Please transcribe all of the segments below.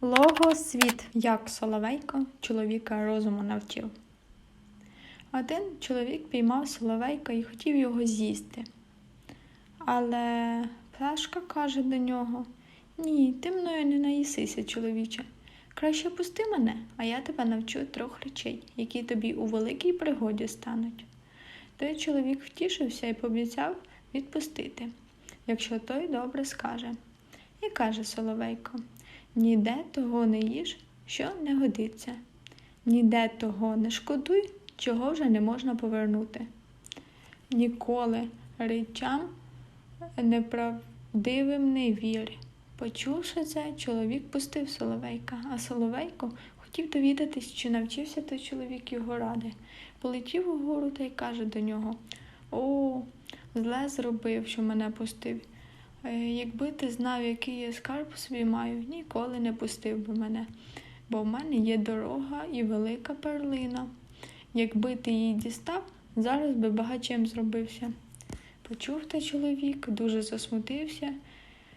Логосвіт, як Соловейко чоловіка розуму навчив. Один чоловік піймав Соловейка і хотів його з'їсти. Але пташка каже до нього: Ні, ти мною не наїсися, чоловіче. Краще пусти мене, а я тебе навчу трьох речей, які тобі у великій пригоді стануть. Той чоловік втішився і пообіцяв відпустити, якщо той добре скаже. І каже Соловейко: ніде того не їж, що не годиться, ніде того не шкодуй, чого вже не можна повернути. Ніколи речам неправдивим не вір. Почувши це, чоловік пустив Соловейка, а Соловейко хотів довідатись, чи навчився той чоловік його ради. Полетів угору та й каже до нього: О, зле зробив, що мене пустив. Е, Якби ти знав, який я скарб собі маю, ніколи не пустив би мене, бо в мене є дорога і велика перлина. Якби ти її дістав, зараз би багачем зробився. Почув та чоловік, дуже засмутився,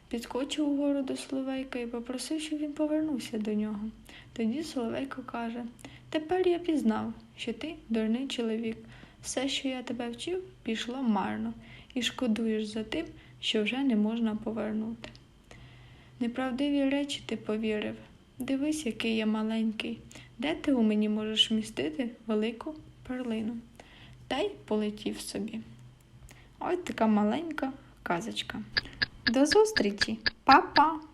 підскочив угору до Соловейка і попросив, щоб він повернувся до нього. Тоді Соловейко каже: Тепер я пізнав, що ти дурний чоловік. Все, що я тебе вчив, пішло марно, і шкодуєш за тим, що вже не можна повернути. Неправдиві речі ти повірив. Дивись, який я маленький. Де ти у мені можеш вмістити велику перлину? Та й полетів собі. Ось така маленька казочка. До зустрічі, Па-па!